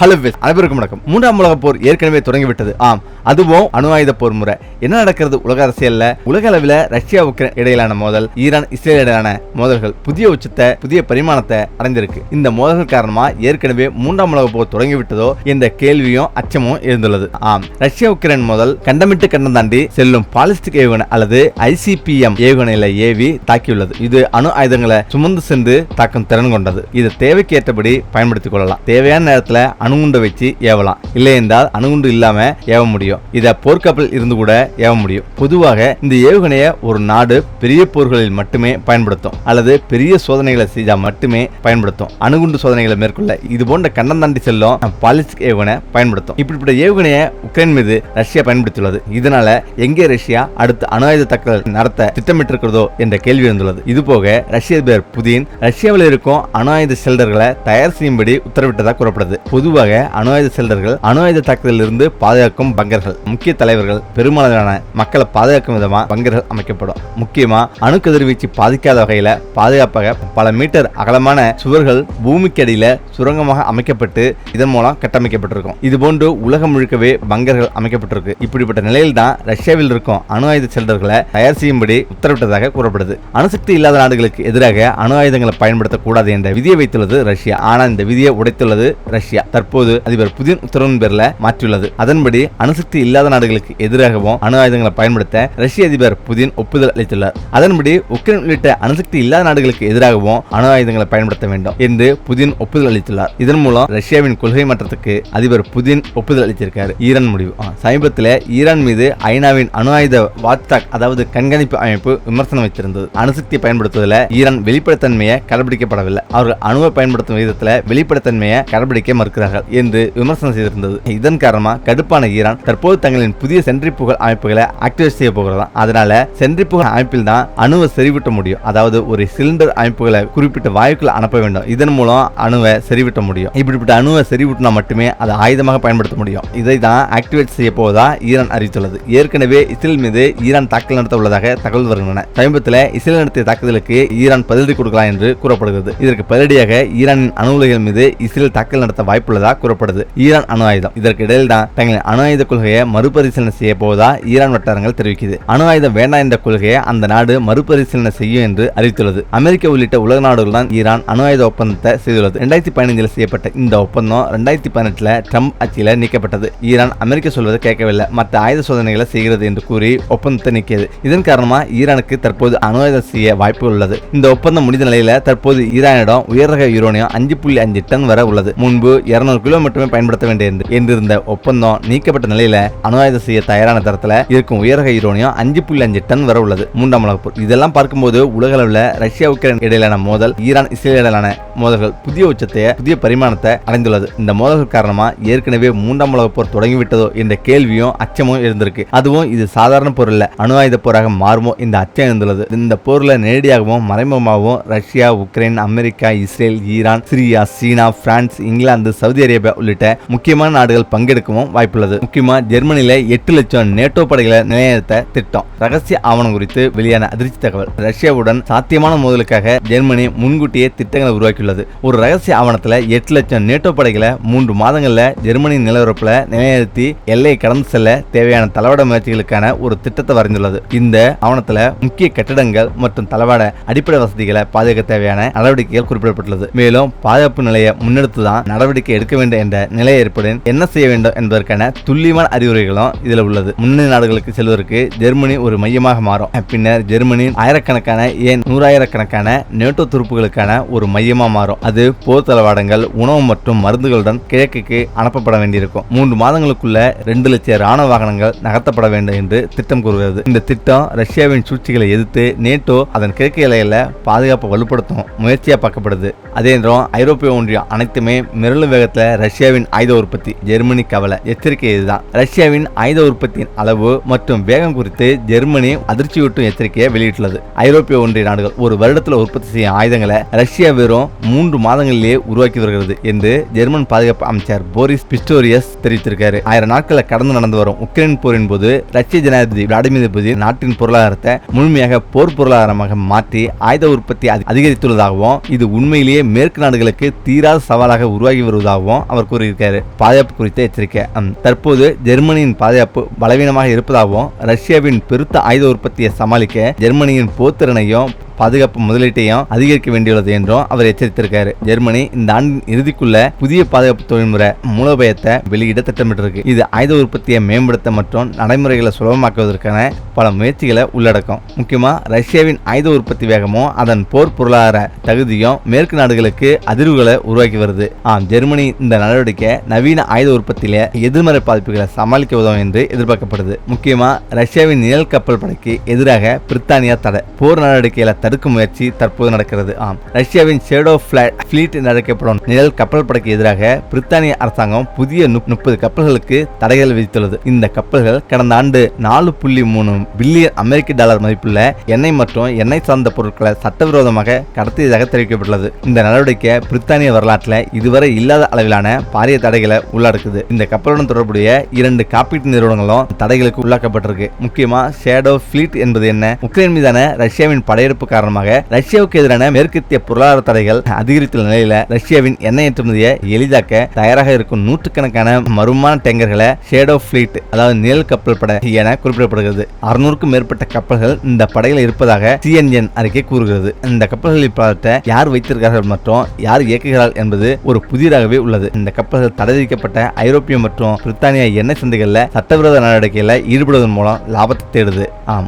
Hello வெஸ் அனைவருக்கும் வணக்கம். மூன்றாம் உலக போர் ஏற்கனவே தொடங்கிவிட்டது. ஆம் அதுவும் அணு ஆயுத போர் முறை. என்ன நடக்கிறது உலக அரசியல்ல? உலக அளவில் ரஷ்யா உக்ரைன் இடையிலான மோதல் ஈரான் இஸ்ரேல் இடையிலான மோதல்கள் புதிய உச்சத்தை புதிய பரிமாணத்தை அடைந்திருக்கு. இந்த மோதல்கள் காரணமா ஏற்கனவே மூன்றாம் உலக போர் தொடங்கிவிட்டதோ என்ற கேள்வியும் அச்சமும் இருந்துள்ளது ஆம் ரஷ்யா உக்ரைன் மோதல் கண்டமிட்டு கண்டம் தாண்டி செல்லும் பாலிஸ்டிக் ஏவுகணை அல்லது ஐசிபிஎம் ஏவுகணையில ஏவி தாக்கியுள்ளது. இது அணு ஆயுதங்களை சுமந்து சென்று தாக்கும் திறன் கொண்டது. இது தேவைக்கு ஏற்றபடி பயன்படுத்திக் கொள்ளலாம். தேவையான நேரத்தில் அணுகுண்டை வச்சு ஏவலாம். இல்லை என்றால் அணுகுண்டு இல்லாமல் ஏவ முடியும். இதை போர்க்கப்பல் இருந்து கூட ஏவ முடியும். பொதுவாக இந்த ஏவுகணையை ஒரு நாடு பெரிய போர்களில் மட்டுமே பயன்படுத்தும். அல்லது பெரிய சோதனைகளை செய்தால் மட்டுமே பயன்படுத்தும். அணுகுண்டு சோதனைகளை மேற்கொள்ள இது போன்ற கண்டம் தாண்டி செல்லும் பாலிஸ்டிக் ஏவுகணை பயன்படுத்தும். இப்படிப்பட்ட ஏவுகணையை உக்ரைன் மீது ரஷ்யா பயன்படுத்தியுள்ளது. இதனால எங்கே ரஷ்யா அடுத்து அணு ஆயுத தாக்குதல் நடத்த திட்டமிட்டிருக்கிறதோ என்ற கேள்வி வந்துள்ளது இது போக ரஷ்ய அதிபர் புதின் ரஷ்யாவில் இருக்கும் அணு ஆயுத செல்டர்களை தயார் செய்யும்படி உத்தரவிட்டதாக கூறப்படுது. பொதுவாக அணு ஆயுத செல்டர்கள் அணு ஆயுத தாக்குதலில் பாதுகாக்கும் பங்கர்கள். முக்கிய தலைவர்கள் பெருமளவிலான மக்களை பாதுகாக்கும் விதமா பங்கர்கள் அமைக்கப்படும். முக்கியமா அணு கதிர்வீச்சு பாதிக்காத வகையில பாதுகாப்பாக பல மீட்டர் அகலமான சுவர்கள் பூமிக்கு அடியில சுரங்கமாக அமைக்கப்பட்டு இதன் மூலம் கட்டமைக்கப்பட்டிருக்கும். இது போன்று உலகம் முழுக்கவே பங்கர்கள் அமைக்கப்பட்டிருக்கு. இப்படிப்பட்ட நிலையில் தான் ரஷ்யாவில் இருக்கும் அணு ஆயுத செல்டர்களை தயார் செய்யும்படி உத்தரவிட்டதாக கூறப்படுது. அணுசக்தி இல்லாத நாடுகளுக்கு எதிராக அணு ஆயுதங்களை பயன்படுத்தக்கூடாது என்ற விதியை வைத்துள்ளது ரஷ்யா. ஆனால் இந்த விதியை உடைத்துள்ளது ரஷ்யா. தற்போது அதிபர் புதின் உத்தரவின் பேரில் மாற்றியுள்ளது. அதன்படி அணுசக்தி இல்லாத நாடுகளுக்கு எதிராகவும் அணு ஆயுதங்களை பயன்படுத்த ரஷ்ய அதிபர் புதின் ஒப்புதல் அளித்துள்ளார். அதன்படி உக்ரைன் உள்ளிட்ட அணுசக்தி இல்லாத நாடுகளுக்கு எதிராகவும் அணு ஆயுதங்களை பயன்படுத்த வேண்டும் என்று புதின் ஒப்புதல் அளித்துள்ளார். இதன் மூலம் ரஷ்யாவின் கொள்கை மாற்றத்துக்கு அதிபர் புதின் ஒப்புதல் அளித்திருக்காரு. ஈரான் முடிவு. சமீபத்தில் ஈரான் மீது ஐநாவின் அணு ஆயுத வாத்தாக் அதாவது கண்காணிப்பு அமைப்பு விமர்சனம் வைத்திருந்தது. அணுசக்தியை பயன்படுத்துவதில் ஈரான் வெளிப்படைத்தன்மையை கடைபிடிக்கப்படவில்லை. அவர்கள் அணுவை பயன்படுத்தும் விதத்தில் வெளிப்படைத்தன்மையை கடைபிடிக்க மறுக்கிறார்கள் என்று விமர்சனம் செய்திருந்தது. இதன் காரணமா கடுப்பான ஈரான் தற்போது தங்களின் புதிய சென்ட்ரிபுகல் அமைப்புகளை ஆக்டிவேட் செய்ய போகிறதாம் அதனால சென்ட்ரிபுகல் அமைப்பில் தான் அணுவை செறிவிட்ட முடியும். அதாவது ஒரு சிலிண்டர் அமைப்புகளை குறிப்பிட்ட வாயுக்குள் அனுப்ப வேண்டும். இதன் மூலம் அணுவை செறிவிட்ட முடியும். இப்படிப்பட்ட அணுவை செறிவிட்டினா மட்டுமே அதை ஆயுதமாக பயன்படுத்த முடியும். இதை தான் ஆக்டிவேட் செய்ய போவதா ஈரான் அறிவித்துள்ளது. ஏற்கனவே இஸ்ரேல் மீது ஈரான் தாக்கல் நடத்த உள்ளதாக தகவல் வருகின்றன. சமீபத்தில் இஸ்ரேல் நடத்திய தாக்குதலுக்கு ஈரான் பதிலடி கொடுக்கலாம் என்று கூறப்படுகிறது. இதற்கு பதிலடியாக ஈரானின் அணு உலைகள் மீது இஸ்ரேல் தாக்கல் நடத்த உள்ளதாக கூறப்படுது. ஈரான் அணு ஆயுதம். இதற்கு இடையில் தான் தங்களின் அணு ஆயுத கொள்கையை மறுபரிசீலனை செய்ய போவதா ஈரான் வட்டாரங்கள் தெரிவிக்குது. அணு ஆயுதம் வேண்டாம் என்ற கொள்கையை அந்த நாடு மறுபரிசீலனை செய்யும் என்று அறிவித்துள்ளது. அமெரிக்கா உள்ளிட்ட உலக நாடுகள் தான் ஈரான் அணு ஆயுத ஒப்பந்தத்தை செய்துள்ளது. ரெண்டாயிரத்தி பதினைஞ்சில் செய்யப்பட்ட இந்த ஒப்பந்தம் ரெண்டாயிரத்தி பதினெட்டுல ட்ரம்ப் ஆட்சியில் நீக்கப்பட்டது. ஈரான் அமெரிக்க சொல்வதை கேட்கவில்லை. மற்ற ஆயுத சோதனைகளை செய்கிறது என்று கூறி ஒப்பந்தத்தை நீக்கியது. இதன் காரணமாக ஈரானுக்கு தற்போது அணு ஆயுதம் செய்ய வாய்ப்பு உள்ளது. இந்த ஒப்பந்தம் முடிந்த நிலையில தற்போது ஈரானிடம் உயர் ரக யூரோனியம் அஞ்சு புள்ளி அஞ்சு டன் வரை உள்ளது. முன்பு இருநூறு கிலோ மட்டுமே பயன்படுத்த வேண்டிய என்றிருந்த ஒப்பந்தம் நீக்கப்பட்ட நிலையில அணு செய்ய தயாரான தரத்துல இருக்கும் உயரக யூரோனியம் அஞ்சு புள்ளி அஞ்சு டன் வர உள்ளது. மூன்றாம் உலகப்போர் இதெல்லாம் பார்க்கும்போது உலக அளவில் ரஷ்யா உக்ரைன் இடையிலான மோதல் ஈரான் இஸ்ரேல் இடையிலான மோதல்கள் புதிய உச்சத்தை புதிய பரிமாணத்தை அடைந்துள்ளது. இந்த மோதல்கள் காரணமா ஏற்கனவே மூன்றாம் உலகப் போர் தொடங்கிவிட்டதோ என்ற கேள்வியும் அச்சமும் இருந்திருக்கு அதுவும் இது சாதாரண போர் இல்ல அணு ஆயுத போராக மாறுமோ இந்த அச்சம் இருந்துள்ளது இந்த போர்ல நேரடியாகவும் மறைமுகமாகவும் Russia Ukraine America Israel Iran Syria China France England Saudi Arabia உள்ளிட்ட முக்கியமான நாடுகள் பங்கெடுக்கவும் வாய்ப்புள்ளது. முக்கியமா ஜெர்மனியில எட்டு லட்சம் நேட்டோ படைகளை நிலைநிறுத்த திட்டம். ரகசிய ஆவணம் குறித்து வெளியான அதிர்ச்சி தகவல். ரஷ்யாவுடன் சாத்தியமான மோதலுக்காக ஜெர்மனி முன்கூட்டியே திட்டங்களை உருவாக்கி உருவாக்கியுள்ளது. ஒரு ரகசிய ஆவணத்தில் எட்டு லட்சம் நேட்டோ படைகளை மூன்று மாதங்களில் ஜெர்மனி நிலவரப்பில் நிலைநிறுத்தி எல்லையை கடந்து செல்ல தேவையான தளவாட முயற்சிகளுக்கான ஒரு திட்டத்தை வரைந்துள்ளது. இந்த ஆவணத்தில் முக்கிய கட்டிடங்கள் மற்றும் தளவாட அடிப்படை வசதிகளை பாதுகாக்க தேவையான நடவடிக்கைகள் குறிப்பிடப்பட்டுள்ளது. மேலும் பாதுகாப்பு நிலையை முன்னெடுத்து தான் நடவடிக்கை எடுக்க வேண்டும் என்ற நிலை ஏற்படும் என்ன செய்ய வேண்டும் என்பதற்கான துல்லியமான அறிவுரைகளும் இதில் உள்ளது. முன்னணி நாடுகளுக்கு செல்வதற்கு ஜெர்மனி ஒரு மையமாக மாறும். பின்னர் ஜெர்மனி ஆயிரக்கணக்கான ஏன் நூறாயிரக்கணக்கான நேட்டோ துருப்புகளுக்கான ஒரு மையமாக மையமா மாறும். அது போர் தளவாடங்கள் உணவு மற்றும் மருந்துகளுடன் கிழக்குக்கு அனுப்பப்பட வேண்டியிருக்கும். மூன்று மாதங்களுக்குள்ள ரெண்டு லட்சம் ராணுவ வாகனங்கள் நகர்த்தப்பட வேண்டும் என்று திட்டம் கூறுகிறது. இந்த திட்டம் ரஷ்யாவின் சூழ்ச்சிகளை எதிர்த்து நேட்டோ அதன் கிழக்கு எல்லையில பாதுகாப்பை வலுப்படுத்தும் முயற்சியா பார்க்கப்படுது. அதே நேரம் ஐரோப்பிய ஒன்றியம் அனைத்துமே மிரளும் வேகத்துல ரஷ்யாவின் ஆயுத உற்பத்தி ஜெர்மனி கவலை எச்சரிக்கை இதுதான். ரஷ்யாவின் ஆயுத உற்பத்தியின் அளவு மற்றும் வேகம் குறித்து ஜெர்மனி அதிர்ச்சியூட்டும் எச்சரிக்கையை வெளியிட்டுள்ளது. ஐரோப்பிய ஒன்றிய நாடுகள் ஒரு வருடத்துல உற்பத்தி செய்யும் ஆயுதங்களை ரஷ்யா வெறும் மூன்று மாதங்களிலேயே உருவாக்கி வருகிறது என்று ஜெர்மன் பாதுகாப்பு அமைச்சர் போரிஸ் பிஸ்டோரியஸ் தெரிவித்திருக்காரு. ஆயிரம் நாட்களை கடந்து நடந்து வரும் உக்ரைன் போரின் போது ரஷ்ய ஜனாதிபதி விளாடிமிர் புதின் நாட்டின் பொருளாதாரத்தை முழுமையாக போர் பொருளாதாரமாக மாற்றி ஆயுத உற்பத்தி அதி- அதிகரித்துள்ளதாகவும் இது உண்மையிலேயே மேற்கு நாடுகளுக்கு தீராத சவாலாக உருவாகி வருவதாகவும் அவர் கூறியிருக்காரு. பாதுகாப்பு குறித்த எச்சரிக்கை. தற்போது ஜெர்மனியின் பாதுகாப்பு பலவீனமாக இருப்பதாகவும் ரஷ்யாவின் பெருத்த ஆயுத உற்பத்தியை சமாளிக்க ஜெர்மனியின் போர்த்திறனையும் பாதுகாப்பு முதலீட்டையும் அதிகரிக்க வேண்டியுள்ளது என்றும் அவர் எச்சரித்திருக்காரு. ஜெர்மனி இந்த ஆண்டின் இறுதிக்குள்ள புதிய பாதுகாப்பு தொழில்முறை மூலோபயத்தை வெளியிட திட்டமிட்டிருக்கு. இது ஆயுத உற்பத்தியை மேம்படுத்த மற்றும் நடைமுறைகளை சுலபமாக்குவதற்கான பல முயற்சிகளை உள்ளடக்கும். முக்கியமா ரஷ்யாவின் ஆயுத உற்பத்தி வேகமும் அதன் போர் பொருளாதார தகுதியும் மேற்கு நாடுகளுக்கு அதிர்வுகளை உருவாக்கி வருது. ஆம் ஜெர்மனி இந்த நடவடிக்கை நவீன ஆயுத உற்பத்தியில எதிர்மறை பாதிப்புகளை சமாளிக்க உதவும் என்று எதிர்பார்க்கப்படுது. முக்கியமா ரஷ்யாவின் நிழல் கப்பல் படைக்கு எதிராக பிரித்தானியா தடை. போர் நடவடிக்கைகளை தடுக்கும் முயற்சி தற்போது நடக்கிறது. ஆம். ரஷ்யாவின் ஷேடோ ஃபிளீட் என்று அழைக்கப்படும் நிழல் கப்பல் படைக்கு எதிராக பிரித்தானிய அரசாங்கம் புதிய முப்பது கப்பல்களுக்கு தடைகள் விதித்துள்ளது. இந்த கப்பல்கள் கடந்த ஆண்டு நாலு புள்ளி மூணு பில்லியன் அமெரிக்க டாலர் மதிப்புள்ள எண்ணெய் மற்றும் எண்ணெய் சார்ந்த பொருட்களை சட்டவிரோதமாக கடத்தியதாக தெரிவிக்கப்பட்டுள்ளது. இந்த நடவடிக்கை பிரித்தானிய வரலாற்றில் இதுவரை இல்லாத அளவிலான பாரிய தடைகளை உள்ளடக்குது. இந்த கப்பலுடன் தொடர்புடைய இரண்டு காப்பீட்டு நிறுவனங்களும் தடைகளுக்கு உள்ளாக்கப்பட்டிருக்கு. முக்கியமா ஷேடோ ஃபிளீட் என்பது என்ன? உக்ரைன் மீதான ரஷ்யாவின் படையெடுப்புக்காக காரணமாக ரஷ்யாவுக்கு எதிரான மேற்கத்திய பொருளாதார தடைகள் அதிகரித்துள்ள நிலையில ரஷ்யாவின் எண்ணெய் ஏற்றுமதியை எளிதாக்க தயாராக இருக்கும் நூற்றுக்கணக்கான மருமான டேங்கர்களை ஷேடோ ஃபிளீட் அதாவது நிழல் கப்பல் படை என குறிப்பிடப்படுகிறது. அறுநூறுக்கும் மேற்பட்ட கப்பல்கள் இந்த படையில் இருப்பதாக சிஎன்என் அறிக்கை கூறுகிறது. இந்த கப்பல்களில் பலத்தை யார் வைத்திருக்கிறார்கள் மற்றும் யார் இயக்குகிறார்கள் என்பது ஒரு புதிதாகவே உள்ளது. இந்த கப்பல்கள் தடை விதிக்கப்பட்ட ஐரோப்பிய மற்றும் பிரித்தானிய எண்ணெய் சந்தைகளில் சட்டவிரோத நடவடிக்கையில் ஈடுபடுவதன் மூலம் லாபத்தை தேடுது.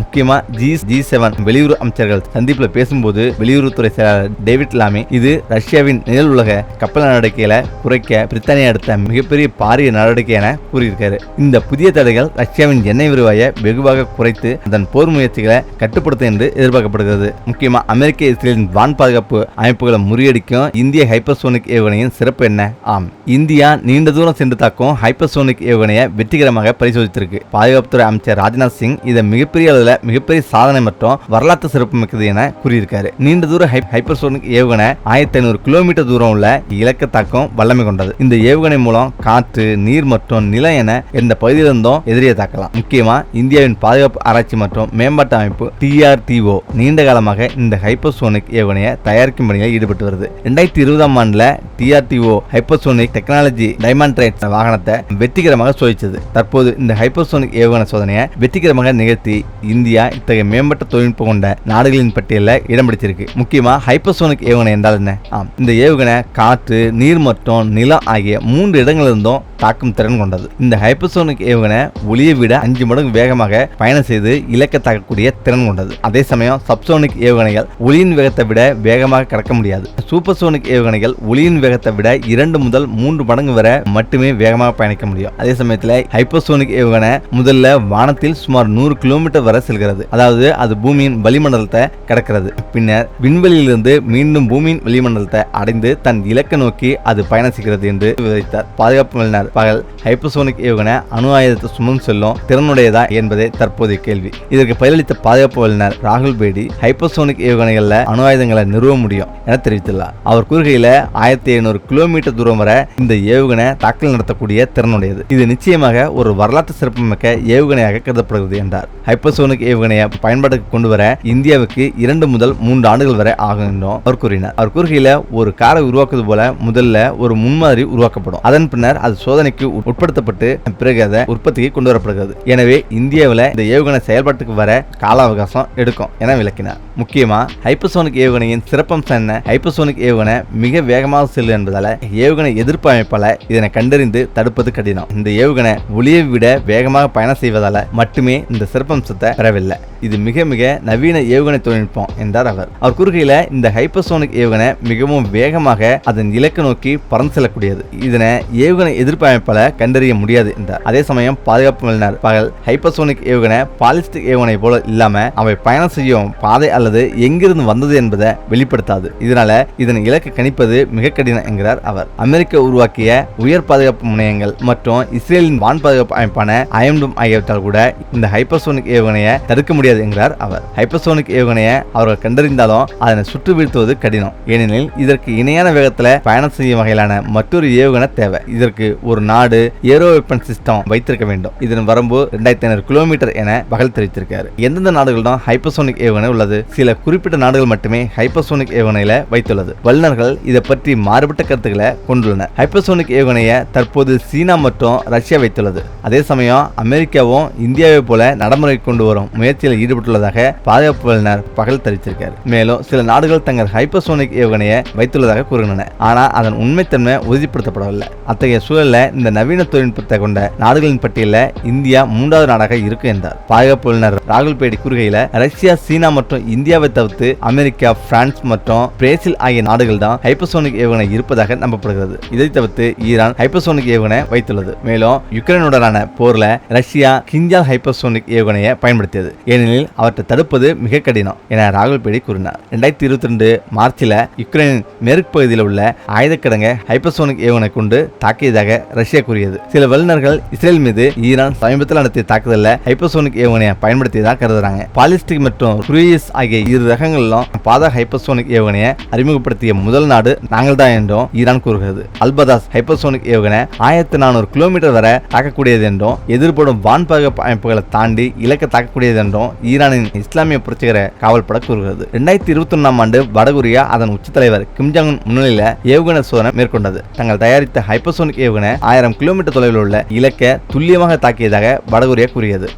முக்கியமா ஜி ஜி செவன் வெளியுறவு அமைச்சர்கள் சந்திப்பில் பேசும்போது வெளியுறவுத்துறை செயலாளர் டேவிட் லாமி இது ரஷ்யாவின் நிழல் உலக கப்பல் நடவடிக்கைகளை குறைக்க பிரித்தானியா எடுத்த மிகப்பெரிய பாரிய நடவடிக்கை என கூறியிருக்காரு. இந்த புதிய தடைகள் ரஷ்யாவின் எண்ணெய் வருவாயை வெகுவாக குறைத்து அதன் போர் முயற்சிகளை கட்டுப்படுத்தும் என்று எதிர்பார்க்கப்படுகிறது. முக்கியமா அமெரிக்க இஸ்ரேலின் வான் பாதுகாப்பு அமைப்புகளை முறியடிக்கும் இந்திய ஹைப்பர்சோனிக் ஏவுகணையின் சிறப்பு என்ன? ஆம் இந்தியா நீண்ட தூரம் சென்று தாக்கும் ஹைப்பர்சோனிக் ஏவுகணையை வெற்றிகரமாக பரிசோதித்திருக்கு. பாதுகாப்புத்துறை அமைச்சர் ராஜ்நாத் சிங் இதை மிகப்பெரிய அளவில் மிகப்பெரிய சாதனை மற்றும் வரலாற்று சிறப்பு மிக்கது என கூறியிருக்காரு. நீண்ட தூர ஹை- ஹைப்பர்சோனிக் ஏவுகணை ஆயிரத்தி ஐநூறு கிலோமீட்டர் தூரம் உள்ள இலக்க தாக்கம் வல்லமை கொண்டது. இந்த ஏவுகணை மூலம் காற்று நீர் மற்றும் நிலம் என எந்த பகுதியிலிருந்தும் எதிரியை தாக்கலாம். முக்கியமா இந்தியாவின் பாதுகாப்பு ஆராய்ச்சி மற்றும் மேம்பாட்டு அமைப்பு டிஆர்டிஓ நீண்ட காலமாக இந்த ஹைப்பர்சோனிக் ஏவுகணையை தயாரிக்கும் பணியில் ஈடுபட்டு வருது. ரெண்டாயிரத்தி இருபதாம் ஆண்டுல டிஆர்டிஓ ஹைப்பர்சோனிக் டெக்னாலஜி டைமண்ட்ரைட் வாகனத்தை வெற்றிகரமாக சோதிச்சது தற்போது இந்த ஹைப்பர்சோனிக் ஏவுகணை சோதனையை வெற்றிகரமாக நிகழ்த்தி இந்தியா இத்தகைய மேம்பட்ட தொழில்நுட்பம் கொண்ட நாடுகளின் பட்டியலில் இடம் பிடிச்சிருக்கு. முக்கியமா ஹைப்பர்சோனிக் ஏவுகணை என்றால் என்ன? ஆம் இந்த ஏவுகணை காற்று நீர் மற்றும் நிலம் ஆகிய மூன்று இடங்களிலிருந்தும் தாக்கும் திறன் கொண்டது. இந்த ஹைப்பர்சோனிக் ஏவுகணை ஒளியை விட அஞ்சு மடங்கு வேகமாக பயணம் செய்து இலக்க தாக்கக்கூடிய திறன் கொண்டது. அதே சமயம் சப்சோனிக் ஏவுகணைகள் ஒளியின் வேகத்தை விட வேகமாக கடக்க முடியாது. சூப்பர்சோனிக் ஏவுகணைகள் ஒளியின் வேகத்தை விட இரண்டு முதல் மூன்று மடங்கு வரை மட்டுமே வேகமாக பயணிக்க முடியும். அதே சமயத்தில் ஹைப்பர்சோனிக் ஏவுகணை முதல்ல வானத்தில் சுமார் நூறு கிலோமீட்டர் வரை செல்கிறது. அதாவது அது பூமியின் வளிமண்டலத்தை கடக்கிறது. பின்னர் விண்வெளியிலிருந்து மீண்டும் பூமியின் வளிமண்டலத்தை அடைந்து தன் இலக்கை நோக்கி அது பயணம் என்று விவரித்தார். பாதுகாப்பு வல்லுநர் பகல் ஹைப்பர்சோனிக் ஏவுகணை அணு ஆயுதத்தை சுமம் செல்லும் திறனுடையதா என்பதே தற்போதைய கேள்வி. இதற்கு பதிலளித்த பாதுகாப்பு வல்லுநர் ராகுல் பேடி ஹைப்பர்சோனிக் ஏவுகணைகளில் அணு ஆயுதங்களை நிறுவ முடியும் என தெரிவித்துள்ளார். அவர் கூறுகையில் ஆயிரத்தி ஐநூறு கிலோமீட்டர் தூரம் வரை இந்த ஏவுகணை தாக்கல் நடத்தக்கூடிய திறனுடையது. இது நிச்சயமாக ஒரு வரலாற்று சிறப்புமிக்க ஏவுகணையாக கருதப்படுகிறது என்றார். ஹைப்பர்சோனிக் ஏவுகணையை பயன்பாட்டுக்கு கொண்டு வர இந்தியாவுக்கு இரண்டு முதல் மூன்று ஆண்டுகள் வரை ஆகும் என்றும் அவர் கூறினார். அவர் கூறுகையில ஒரு காரை உருவாக்குவது போல முதல்ல ஒரு முன்மாதிரி உருவாக்கப்படும். அதன் பின்னர் அது சோதனைக்கு உட்- உட்படுத்தப்பட்டு பிறகு அதை உற்பத்திக்கு கொண்டு வரப்படுகிறது எனவே இந்தியாவில் இந்த ஏவுகணை செயல்பாட்டுக்கு வர கால அவகாசம் எடுக்கும் என விளக்கினார். முக்கியமா ஹைப்பர்சோனிக் ஏவுகணையின் சிறப்பம்சம் என்ன? ஹைப்பர்சோனிக் ஏவுகணை மிக வேகமாக செல்லும் என்பதால ஏவுகணை எதிர்ப்பு அமைப்பால இதனை கண்டறிந்து தடுப்பது கடினம். இந்த ஏவுகணை ஒளியை விட வேகமாக பயணம் செய்வதால மட்டுமே இந்த சிறப்பம்சத்தை பெறவில்லை. இது மிக மிக நவீன ஏவுகணை தொழில்நுட்பம் என்றார் அவர். அவர் கூறுகையில் இந்த ஹைப்பர்சோனிக் ஏவுகணை மிகவும் வேகமாக அதன் இலக்கு நோக்கி பறந்து செல்லக்கூடியது. இதனை ஏவுகணை எதிர்ப்பமைப்பால் கண்டறிய முடியாது என்றார். அதே சமயம் பாதுகாப்பு வல்லுநர் பகல் ஹைப்பர்சோனிக் ஏவுகணை பாலிஸ்டிக் ஏவுகணை போல இல்லாம அவை பயணம் செய்யும் பாதை அல்லது எங்கிருந்து வந்தது என்பதை வெளிப்படுத்தாது. இதனால இதன் இலக்கு கணிப்பது மிக கடினம் என்கிறார் அவர். அமெரிக்கா உருவாக்கிய உயர் பாதுகாப்பு முனையங்கள் மற்றும் இஸ்ரேலின் வான் பாதுகாப்பு அமைப்பான அயம்டும் ஆகியவற்றால் கூட இந்த ஹைப்பர்சோனிக் ஏவுகணையை தடுக்க முடியாது முடியாது என்கிறார் அவர். ஹைப்பர்சோனிக் ஏவுகணையை அவர்கள் கண்டறிந்தாலும் அதனை சுட்டு வீழ்த்துவது கடினம். ஏனெனில் இதற்கு இணையான வேகத்தில் பயணம் செய்யும் வகையிலான மற்றொரு ஏவுகணை தேவை. இதற்கு ஒரு நாடு ஏரோ வெப்பன் சிஸ்டம் வைத்திருக்க வேண்டும். இதன் வரம்பு ரெண்டாயிரத்தி ஐநூறு கிலோமீட்டர் என பகல் தெரிவித்திருக்காரு. எந்தெந்த நாடுகளிடம் ஹைப்பர்சோனிக் ஏவுகணை உள்ளது? சில குறிப்பிட்ட நாடுகள் மட்டுமே ஹைப்பர்சோனிக் ஏவுகணையில வைத்துள்ளது. வல்லுநர்கள் இதை பற்றி மாறுபட்ட கருத்துக்களை கொண்டுள்ளனர். ஹைப்பர்சோனிக் ஏவுகணையை தற்போது சீனா மற்றும் ரஷ்யா வைத்துள்ளது. அதே சமயம் அமெரிக்காவும் இந்தியாவை போல நடைமுறை கொண்டு வரும் முயற்சியில் ஈடுபட்டுள்ளதாக பாதுகாப்பு வல்லுநர் பகல் தெரிவித்திருக்காரு மேலும் சில நாடுகள் தங்கள் ஹைப்பர்சோனிக் ஏவுகணையை வைத்துள்ளதாக கூறுகின்றன. ஆனால் அதன் உண்மைத்தன்மை உறுதிப்படுத்தப்படவில்லை. அத்தகைய சூழலில் இந்த நவீன தொழில்நுட்பத்தை கொண்ட நாடுகளின் பட்டியலில் இந்தியா மூன்றாவது நாடாக இருக்கும் என்றார். பாதுகாப்பு வல்லுநர் ராகுல் பேடி கூறுகையில் ரஷ்யா சீனா மற்றும் இந்தியாவை தவிர்த்து அமெரிக்கா பிரான்ஸ் மற்றும் பிரேசில் ஆகிய நாடுகள் தான் ஹைப்பர்சோனிக் ஏவுகணை இருப்பதாக நம்பப்படுகிறது. இதை தவிர்த்து ஈரான் ஹைப்பர்சோனிக் ஏவுகணை வைத்துள்ளது. மேலும் யுக்ரைனுடனான போர்ல ரஷ்யா கிஞ்சால் ஹைப்பர்சோனிக் ஏவுகணையை பயன்படுத்தியது. ஏனெனில் அவற்றை தடுப்பது மிக கடினம் என ராகுல் பேடி கூறினார். ரெண்டாயிரத்தி இருபத்தி ரெண்டு மார்ச்சில் யுக்ரைனின் மேற்கு பகுதியில் உள்ள ஆயுதக்கிடங்கை ஹைப்பர்சோனிக் ஏவுகணை கொண்டு தாக்கியதாக ரஷ்யா கூறியது. சில வல்லுநர்கள் இஸ்ரேல் மீது ஈரான் சமீபத்தில் நடத்திய தாக்குதலில் ஹைப்பர்சோனிக் ஏவுகணையை பயன்படுத்தியதாக கருதுறாங்க. பாலிஸ்டிக் மற்றும் குரூயிஸ் ஆகிய இரு ரகங்களிலும் பாதக ஹைப்பர்சோனிக் ஏவுகணையை அறிமுகப்படுத்திய முதல் நாடு நாங்கள் தான் என்றும் ஈரான் கூறுகிறது. அல்பதாஸ் ஹைப்பர்சோனிக் ஏவுகணை ஆயிரத்தி நானூறு கிலோமீட்டர் வரை தாக்கக்கூடியது என்றும் எதிர்படும் வான்பக அமைப்புகளை தாண்டி இலக்க தாக்கக்கூடியது என்றும் ஈரானின் இஸ்லாமிய புரட்சிகர காவல்பட கூறுகிறது. ரெண்டாயிரத்தி இருபத்தி ஒன்றாம் ஆண்டு வடகொரியா அதன் உச்ச தலைவர் கிம் ஜாங் முன்னிலையில் ஏவுகணை சோதனை மேற்கொண்டது. தங்கள் தயாரித்த ஹைப்பர்சோனிக் ஏவுகணை ஆயிரம் கிலோமீட்டர் தொலைவில் உள்ள இலக்கை துல்லியமாக தாக்கியதாக வடகொரியா கூறியது.